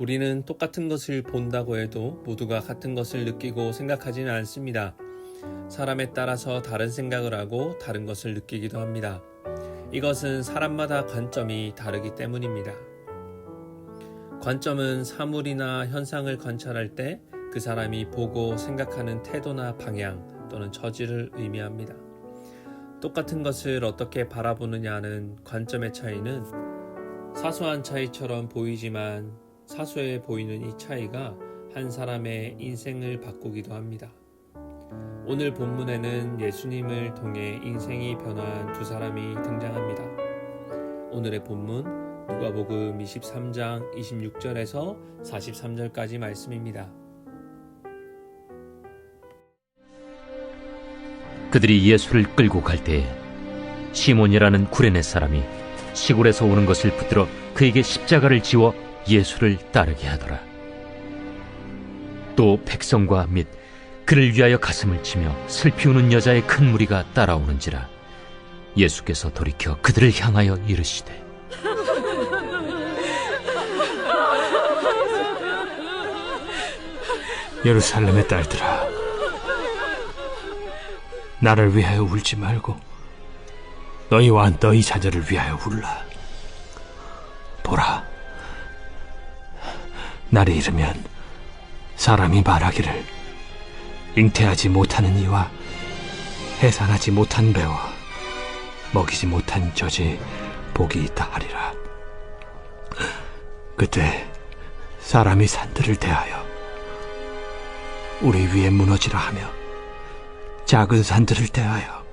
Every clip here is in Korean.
우리는 똑같은 것을 본다고 해도 모두가 같은 것을 느끼고 생각하지는 않습니다. 사람에 따라서 다른 생각을 하고 다른 것을 느끼기도 합니다. 이것은 사람마다 관점이 다르기 때문입니다. 관점은 사물이나 현상을 관찰할 때 그 사람이 보고 생각하는 태도나 방향 또는 처지를 의미합니다. 똑같은 것을 어떻게 바라보느냐는 관점의 차이는 사소한 차이처럼 보이지만 사소해 보이는 이 차이가 한 사람의 인생을 바꾸기도 합니다. 오늘 본문에는 예수님을 통해 인생이 변화한 두 사람이 등장합니다. 오늘의 본문 누가복음 23장 26절에서 43절까지 말씀입니다. 그들이 예수를 끌고 갈 때에 시몬이라는 구레네 사람이 시골에서 오는 것을 붙들어 그에게 십자가를 지워 예수를 따르게 하더라. 또 백성과 및 그를 위하여 가슴을 치며 슬피 우는 여자의 큰 무리가 따라오는지라 예수께서 돌이켜 그들을 향하여 이르시되 예루살렘의 딸들아, 나를 위하여 울지 말고 너희와 너희 자녀를 위하여 울라. 보라, 날이 이르면 사람이 말하기를 잉태하지 못하는 이와 해산하지 못한 배와 먹이지 못한 젖이 복이 있다 하리라. 그때 사람이 산들을 대하여 우리 위에 무너지라 하며 작은 산들을 대하여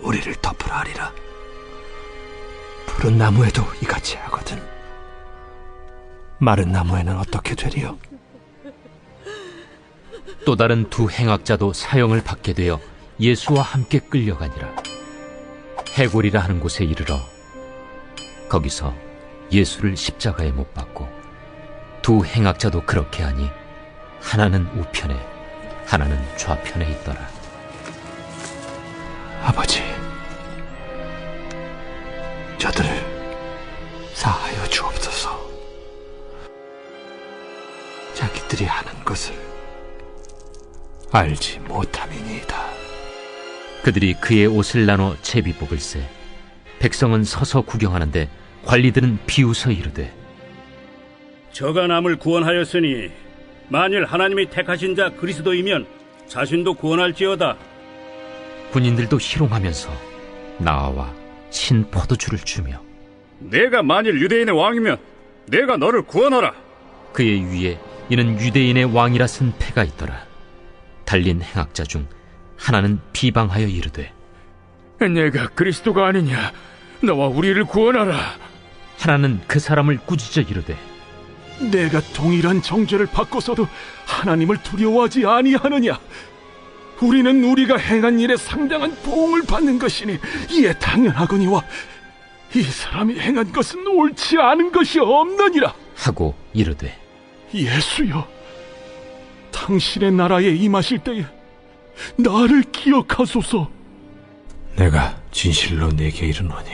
우리를 덮으라 하리라. 푸른 나무에도 이같이 하거든. 마른 나무에는 어떻게 되리요? 또 다른 두 행악자도 사형을 받게 되어 예수와 함께 끌려가니라. 해골이라 하는 곳에 이르러 거기서 예수를 십자가에 못 박고 두 행악자도 그렇게 하니 하나는 우편에 하나는 좌편에 있더라. 아버지, 저들을 자기들이 하는 것을 알지 못함이니이다. 그들이 그의 옷을 나눠 채비 뽑을세 백성은 서서 구경하는데 관리들은 비웃어 이르되 저가 남을 구원하였으니 만일 하나님이 택하신 자 그리스도이면 자신도 구원할지어다. 군인들도 희롱하면서 나와 신 포도주를 주며 내가 만일 유대인의 왕이면 내가 너를 구원하라. 그의 위에 이는 유대인의 왕이라 쓴 패가 있더라. 달린 행악자 중 하나는 비방하여 이르되 내가 그리스도가 아니냐? 너와 우리를 구원하라. 하나는 그 사람을 꾸짖어 이르되 내가 동일한 정죄를 받고서도 하나님을 두려워하지 아니하느냐? 우리는 우리가 행한 일에 상당한 보응을 받는 것이니 이에 당연하거니와 이 사람이 행한 것은 옳지 않은 것이 없느니라. 하고 이르되 예수여, 당신의 나라에 임하실 때에 나를 기억하소서. 내가 진실로 내게 이르노니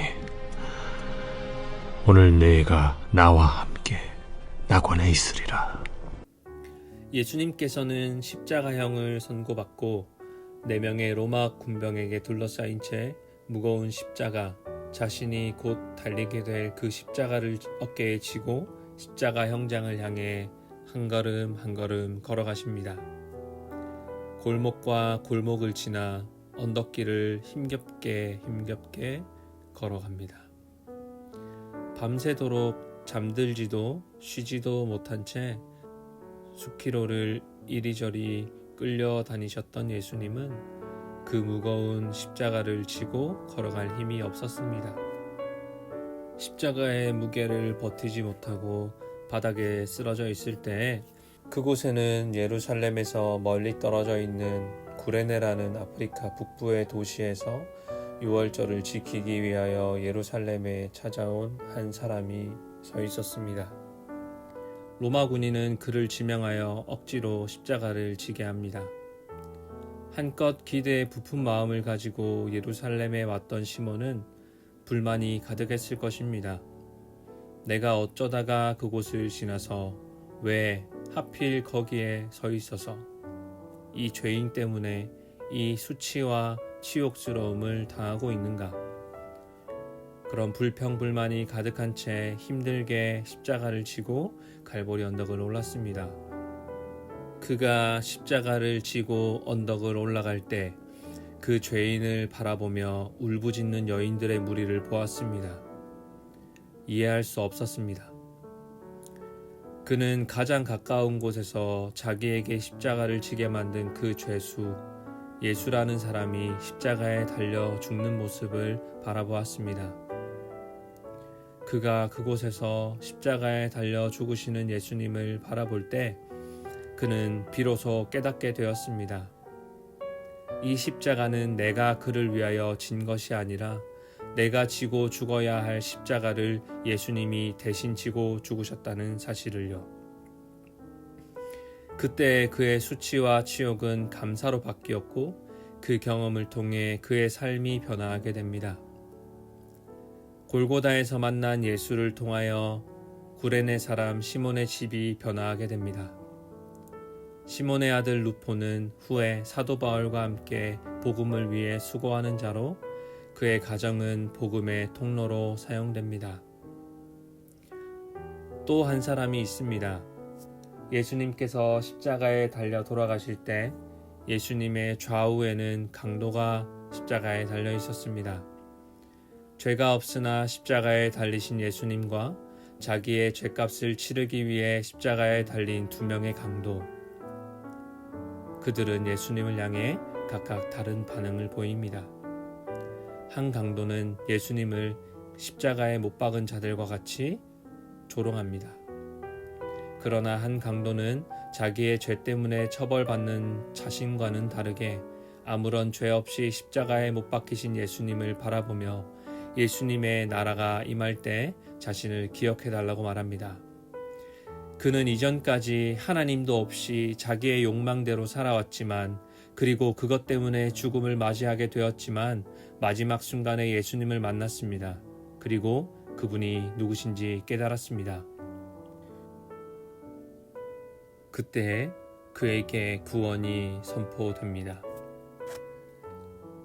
오늘 내가 나와 함께 낙원에 있으리라. 예수님께서는 십자가형을 선고받고 네 명의 로마 군병에게 둘러싸인 채 무거운 십자가 자신이 곧 달리게 될 그 십자가를 어깨에 지고 십자가 형장을 향해 한 걸음 한 걸음 걸어가십니다. 골목과 골목을 지나 언덕길을 힘겹게 힘겹게 걸어갑니다. 밤새도록 잠들지도 쉬지도 못한 채 수키로를 이리저리 끌려 다니셨던 예수님은 그 무거운 십자가를 지고 걸어갈 힘이 없었습니다. 십자가의 무게를 버티지 못하고 바닥에 쓰러져 있을 때 그곳에는 예루살렘에서 멀리 떨어져 있는 구레네라는 아프리카 북부의 도시에서 유월절을 지키기 위하여 예루살렘에 찾아온 한 사람이 서 있었습니다. 로마 군인은 그를 지명하여 억지로 십자가를 지게 합니다. 한껏 기대에 부푼 마음을 가지고 예루살렘에 왔던 시몬은 불만이 가득했을 것입니다. 내가 어쩌다가 그곳을 지나서 왜 하필 거기에 서 있어서 이 죄인 때문에 이 수치와 치욕스러움을 당하고 있는가? 그런 불평불만이 가득한 채 힘들게 십자가를 지고 갈보리 언덕을 올랐습니다. 그가 십자가를 지고 언덕을 올라갈 때 그 죄인을 바라보며 울부짖는 여인들의 무리를 보았습니다. 이해할 수 없었습니다. 그는 가장 가까운 곳에서 자기에게 십자가를 지게 만든 그 죄수, 예수라는 사람이 십자가에 달려 죽는 모습을 바라보았습니다. 그가 그곳에서 십자가에 달려 죽으시는 예수님을 바라볼 때 그는 비로소 깨닫게 되었습니다. 이 십자가는 내가 그를 위하여 진 것이 아니라 내가 지고 죽어야 할 십자가를 예수님이 대신 지고 죽으셨다는 사실을요. 그때 그의 수치와 치욕은 감사로 바뀌었고 그 경험을 통해 그의 삶이 변화하게 됩니다. 골고다에서 만난 예수를 통하여 구레네 사람 시몬의 집이 변화하게 됩니다. 시몬의 아들 루포는 후에 사도 바울과 함께 복음을 위해 수고하는 자로 그의 가정은 복음의 통로로 사용됩니다. 또 한 사람이 있습니다. 예수님께서 십자가에 달려 돌아가실 때 예수님의 좌우에는 강도가 십자가에 달려 있었습니다. 죄가 없으나 십자가에 달리신 예수님과 자기의 죄값을 치르기 위해 십자가에 달린 두 명의 강도. 그들은 예수님을 향해 각각 다른 반응을 보입니다. 한 강도는 예수님을 십자가에 못 박은 자들과 같이 조롱합니다. 그러나 한 강도는 자기의 죄 때문에 처벌받는 자신과는 다르게 아무런 죄 없이 십자가에 못 박히신 예수님을 바라보며 예수님의 나라가 임할 때 자신을 기억해 달라고 말합니다. 그는 이전까지 하나님도 없이 자기의 욕망대로 살아왔지만 그리고 그것 때문에 죽음을 맞이하게 되었지만 마지막 순간에 예수님을 만났습니다. 그리고 그분이 누구신지 깨달았습니다. 그때 그에게 구원이 선포됩니다.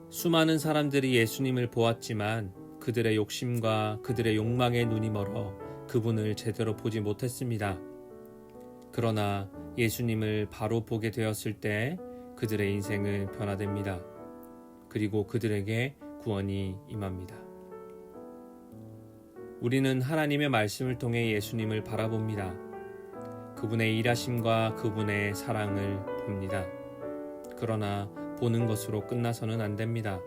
수많은 사람들이 예수님을 보았지만 그들의 욕심과 그들의 욕망에 눈이 멀어 그분을 제대로 보지 못했습니다. 그러나 예수님을 바로 보게 되었을 때 그들의 인생은 변화됩니다. 그리고 그들에게 구원이 임합니다. 우리는 하나님의 말씀을 통해 예수님을 바라봅니다. 그분의 일하심과 그분의 사랑을 봅니다. 그러나 보는 것으로 끝나서는 안 됩니다.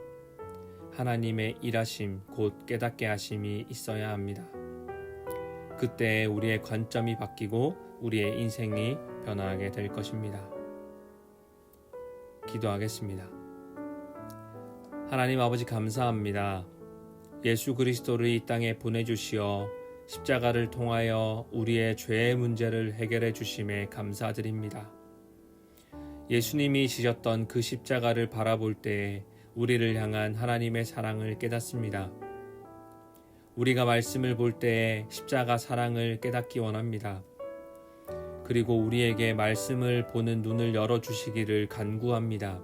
하나님의 일하심, 곧 깨닫게 하심이 있어야 합니다. 그때 우리의 관점이 바뀌고 우리의 인생이 변화하게 될 것입니다. 기도하겠습니다. 하나님 아버지 감사합니다. 예수 그리스도를 이 땅에 보내주시어 십자가를 통하여 우리의 죄의 문제를 해결해 주심에 감사드립니다. 예수님이 지셨던 그 십자가를 바라볼 때에 우리를 향한 하나님의 사랑을 깨닫습니다. 우리가 말씀을 볼 때에 십자가 사랑을 깨닫기 원합니다. 그리고 우리에게 말씀을 보는 눈을 열어 주시기를 간구합니다.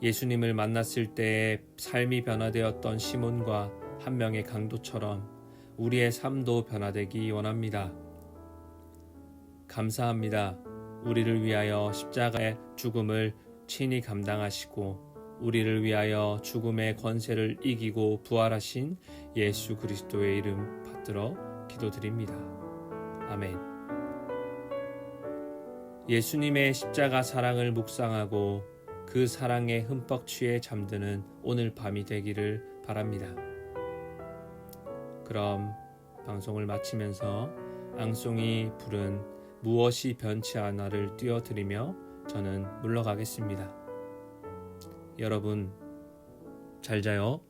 예수님을 만났을 때에 삶이 변화되었던 시몬과 한 명의 강도처럼 우리의 삶도 변화되기 원합니다. 감사합니다. 우리를 위하여 십자가의 죽음을 친히 감당하시고 우리를 위하여 죽음의 권세를 이기고 부활하신 예수 그리스도의 이름 받들어 기도드립니다. 아멘. 예수님의 십자가 사랑을 묵상하고 그 사랑에 흠뻑 취해 잠드는 오늘 밤이 되기를 바랍니다. 그럼 방송을 마치면서 앙송이 부른 무엇이 변치 않아를 띄워드리며 저는 물러가겠습니다. 여러분, 잘 자요.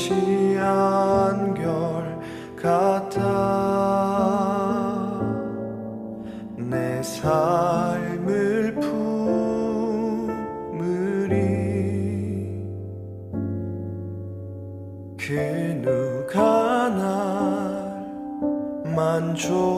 것이 한결 같아. 내 삶을 품으리. 그 누가 날 만족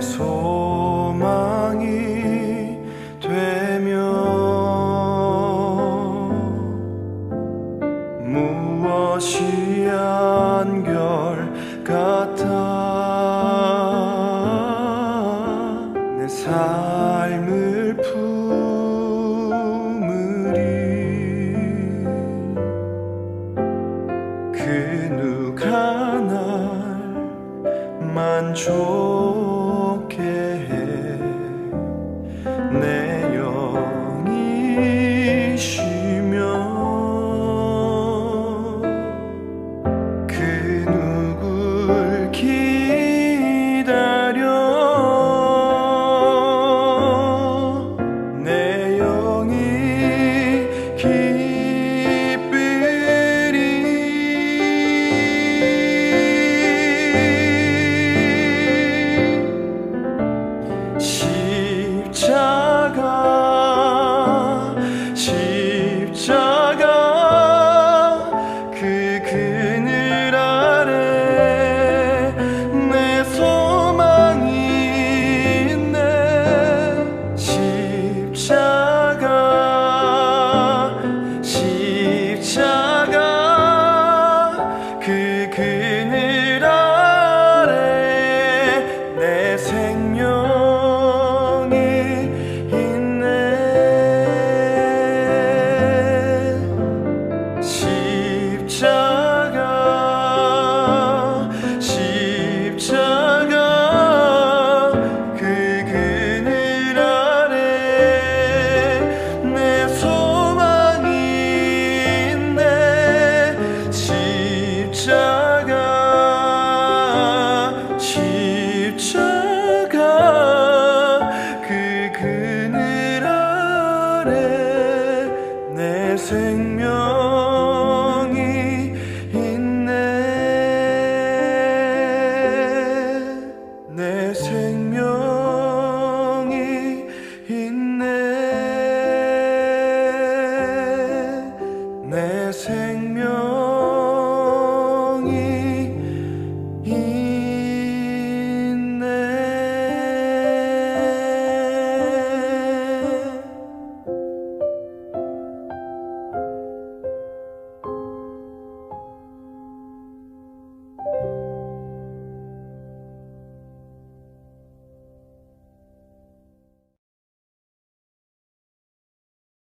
소망. 만족해 해.